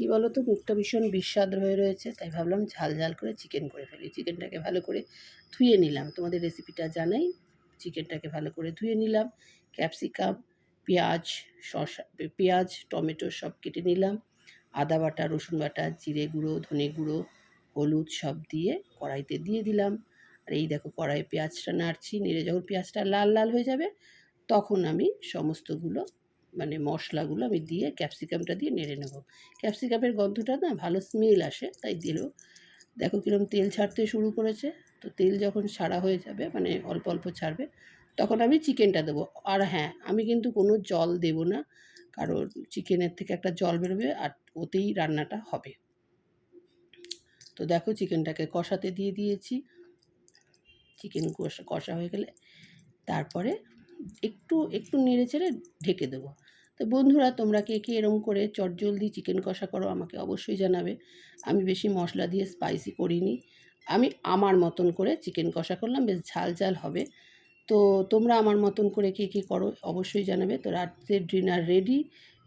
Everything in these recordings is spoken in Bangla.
কী বলো তো মুখটা ভীষণ বিস্বাদ হয়ে রয়েছে, তাই ভাবলাম ঝাল ঝাল করে চিকেন করে ফেলি। চিকেনটাকে ভালো করে ধুয়ে নিলাম। তোমাদের রেসিপিটা জানাই। চিকেনটাকে ভালো করে ধুয়ে নিলাম। ক্যাপসিকাম পেঁয়াজ, শসা, পেঁয়াজ, টমেটো সব কেটে নিলাম। আদা বাটা, রসুন বাটা, জিরে গুঁড়ো, ধনে গুঁড়ো, হলুদ সব দিয়ে কড়াইতে দিয়ে দিলাম। আর এই দেখো কড়াই পেঁয়াজটা নাড়ছি। নেড়ে যখন পেঁয়াজটা লাল লাল হয়ে যাবে, তখন আমি সমস্তগুলো মানে মশলাগুলো আমি দিয়ে ক্যাপসিকামটা দিয়ে নেড়ে নেব। ক্যাপসিকামের গন্ধটা না ভালো স্মেল আসে, তাই দিলেও দেখো কীরকম তেল ছাড়তে শুরু করেছে। তো তেল যখন ছাড়া হয়ে যাবে মানে অল্প অল্প ছাড়বে, তখন আমি চিকেনটা দেবো। আর হ্যাঁ আমি কিন্তু কোনো জল দেব না, কারণ চিকেনের থেকে একটা জল বেরোবে আর ওতেই রান্নাটা হবে। তো দেখো চিকেনটাকে কষাতে দিয়ে দিয়েছি। চিকেন কষা কষা হয়ে গেলে, তারপরে একটু একটু নেড়ে চেড়ে ঢেকে দেবো। তো বন্ধুরা, তোমরা কে কে এরম করে চটজলদি চিকেন কষা করো আমাকে অবশ্যই জানাবে। আমি বেশি মশলা দিয়ে স্পাইসি করিনি। আমি আমার মতন করে চিকেন কষা করলাম, বেশ ঝাল ঝাল হবে। তো তোমরা আমার মতন করে কে কে করো অবশ্যই জানাবে। তো রাত্রের dinner ready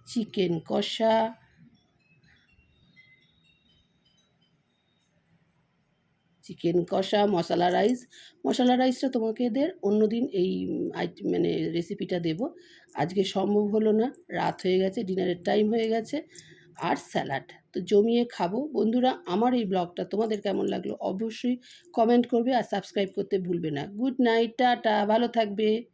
chicken kosha chicken kosha, masala rice. মশলা রাইসটা তোমাকে তোমাকেদের অন্যদিন এই আইট- মানে রেসিপিটা দেব। আজকে সম্ভব হলো না, রাত হয়ে গেছে, ডিনারের টাইম হয়ে গেছে, আর স্যালাড তো জমিয়ে খাব। বন্ধুরা, আমার এই ব্লগটা তোমাদের কেমন লাগল অবশ্যই কমেন্ট করবে আর সাবস্ক্রাইব করতে ভুলবে না। গুড নাইট টাটা, ভালো থাকবে।